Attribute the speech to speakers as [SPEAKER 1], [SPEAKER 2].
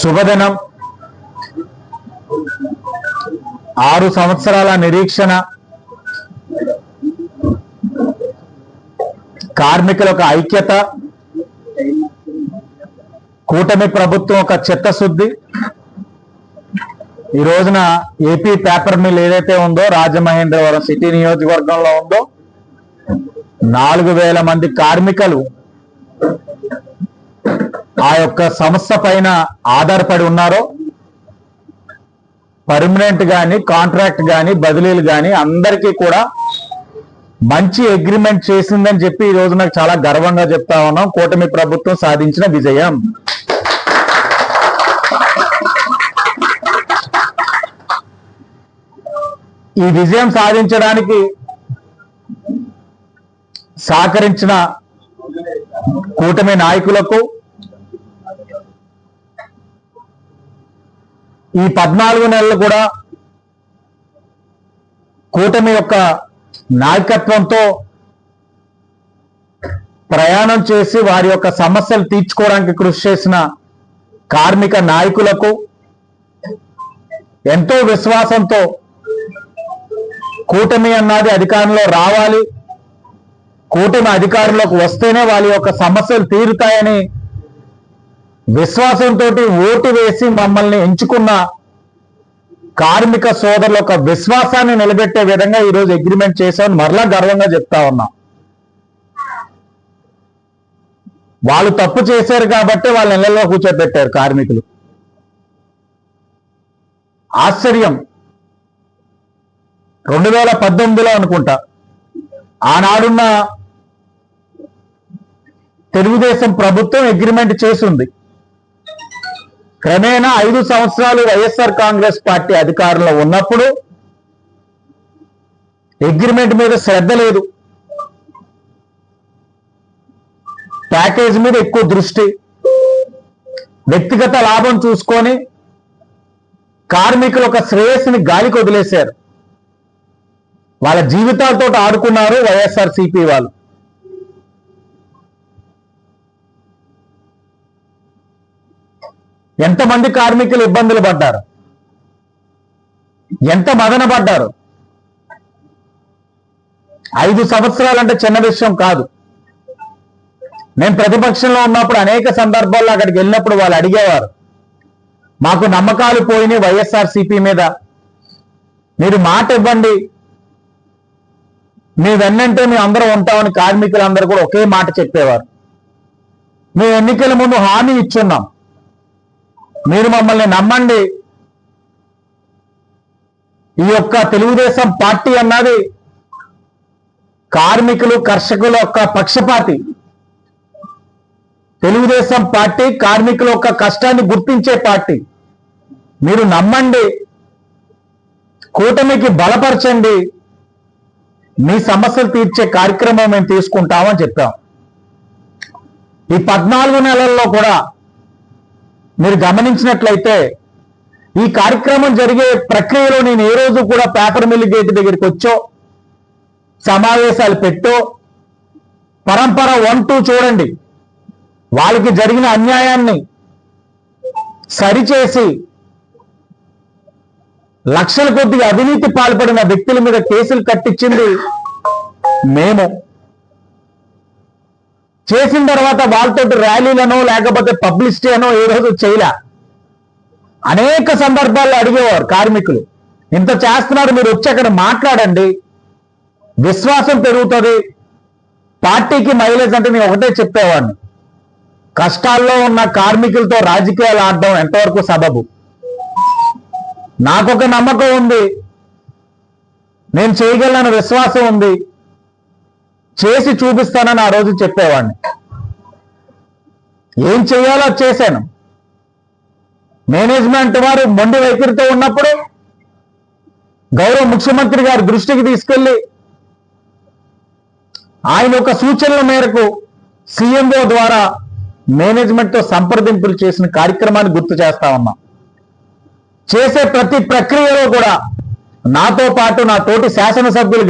[SPEAKER 1] శుభదినం. ఆరు సంవత్సరాల నిరీక్షణ. కార్మికుల ఒక ఐక్యత. కూటమి ప్రభుత్వం ఒక చిత్తశుద్ధి. ఈ రోజున ఏపీ పేపర్ మిల్ ఏదైతే ఉందో రాజమహేంద్రవరం సిటీ నియోజకవర్గంలో ఉందో నాలుగు వేల మంది కార్మికులు ఆ యొక్క సంస్థ పైన ఆధారపడి ఉన్నారో పర్మనెంట్ గాని కాంట్రాక్ట్ గాని బదిలీలు గాని అందరికీ కూడా మంచి అగ్రిమెంట్ చేసిందని చెప్పి ఈ రోజు నాకు చాలా గర్వంగా చెప్తా ఉన్నాం. కూటమి ప్రభుత్వం సాధించిన విజయం. ఈ విజయం సాధించడానికి సహకరించిన కూటమి నాయకులకు ఈ పద్నాలుగు నెలలు కూడా కూటమి యొక్క నాయకత్వంతో ప్రయాణం చేసి వారి యొక్క సమస్యలు తీర్చుకోవడానికి కృషి చేసిన కార్మిక నాయకులకు ఎంతో విశ్వాసంతో కూటమి అన్నది అధికారంలో రావాలి. కూటమి అధికారంలోకి వస్తేనే వాళ్ళ యొక్క సమస్యలు తీరుతాయని విశ్వాసంతో ఓటు వేసి మమ్మల్ని ఎంచుకున్న కార్మిక సోదరుల యొక్క విశ్వాసాన్ని నిలబెట్టే విధంగా ఈరోజు అగ్రిమెంట్ చేశామని మరలా గర్వంగా చెప్తా ఉన్నా. వాళ్ళు తప్పు చేశారు కాబట్టి వాళ్ళ ఇళ్ళలో కూర్చోబెట్టారు కార్మికులు. ఆశ్చర్యం. రెండు వేల పద్దెనిమిదిలో అనుకుంటా. ఆనాడున్న తెలుగుదేశం ప్రభుత్వం అగ్రిమెంట్ చేసింది క్రమేణా ఐదు సంవత్సరాలు వైఎస్ఆర్ కాంగ్రెస్ పార్టీ అధికారంలో ఉన్నప్పుడు అగ్రిమెంట్ మీద శ్రద్ధ లేదు. ప్యాకేజ్ మీద ఎక్కువ దృష్టి. వ్యక్తిగత లాభం చూసుకొని కార్మికుల ఒక శ్రేయస్సుని గాలికి వదిలేశారు. వాళ్ళ జీవితాలతో ఆడుకున్నారు వైఎస్ఆర్ సిపి వాళ్ళు. ఎంతమంది కార్మికులు ఇబ్బందులు పడ్డారు? ఎంత మదన పడ్డారు? ఐదు సంవత్సరాలంటే చిన్న విషయం కాదు. నేను ప్రతిపక్షంలో ఉన్నప్పుడు అనేక సందర్భాల్లో అక్కడికి వెళ్ళినప్పుడు వాళ్ళు అడిగేవారు మాకు నమ్మకాలు పోయినాయి వైఎస్ఆర్సీపీ మీద. మీరు మాట ఇవ్వండి. మీ వెన్నంటే మేము అందరం ఉంటామని కార్మికులందరూ కూడా ఒకే మాట చెప్పేవారు. మేము ఎన్నికల ముందు హామీ ఇచ్చున్నాం. మీరు మమ్మల్ని నమ్మండి. ఈ యొక్క తెలుగుదేశం పార్టీ అన్నది కార్మికులు కర్షకుల యొక్క పక్షపాతి. తెలుగుదేశం పార్టీ కార్మికుల యొక్క కష్టాన్ని గుర్తించే పార్టీ. మీరు నమ్మండి. కూటమికి బలపరచండి. మీ సమస్యలు తీర్చే కార్యక్రమం మేము తీసుకుంటామని చెప్పాం. ఈ పద్నాలుగు నెలల్లో కూడా మీరు గమనించినట్లయితే ఈ కార్యక్రమం జరిగే ప్రక్రియలో నేను ఏ రోజు కూడా పేపర్ మిల్ గేట్ దగ్గరికి వచ్చో సమావేశాలు పెట్టో పరంపర వన్ టూ చూడండి. వాళ్ళకి జరిగిన అన్యాయాన్ని సరిచేసి లక్షల కొద్దిగా అవినీతి పాల్పడిన వ్యక్తుల మీద కేసులు కట్టించింది మేము. చేసిన తర్వాత వాళ్ళతో ర్యాలీలను లేకపోతే పబ్లిసిటీ అనో ఏ రోజు చేయలే. అనేక సందర్భాల్లో అడిగేవారు కార్మికులు ఇంత చేస్తున్నారు మీరు వచ్చి అక్కడ మాట్లాడండి. విశ్వాసం పెరుగుతుంది. పార్టీకి మైలేజ్ అంటే నేను ఒకటే చెప్పేవాడిని. కష్టాల్లో ఉన్న కార్మికులతో రాజకీయాలు ఆడడం ఎంతవరకు సబబు? నాకొక నమ్మకం ఉంది. నేను చేయగలన విశ్వాసం ఉంది. చేసి చూపిస్తానని ఆ రోజు చెప్పేవాడిని. ఏం చేయాలో చేశాను. మేనేజ్మెంట్ వారు మొండి వైఖరితో ఉన్నప్పుడు గౌరవ ముఖ్యమంత్రి గారి దృష్టికి తీసుకెళ్ళి ఆయన ఒక సూచనల మేరకు సీఎంఓ ద్వారా మేనేజ్మెంట్తో సంప్రదింపులు చేసిన కార్యక్రమాన్ని గుర్తు చేస్తా ఉన్నాం. చేసే ప్రతి ప్రక్రియలో కూడా నాతో పాటు నా తోటి శాసనసభ్యులు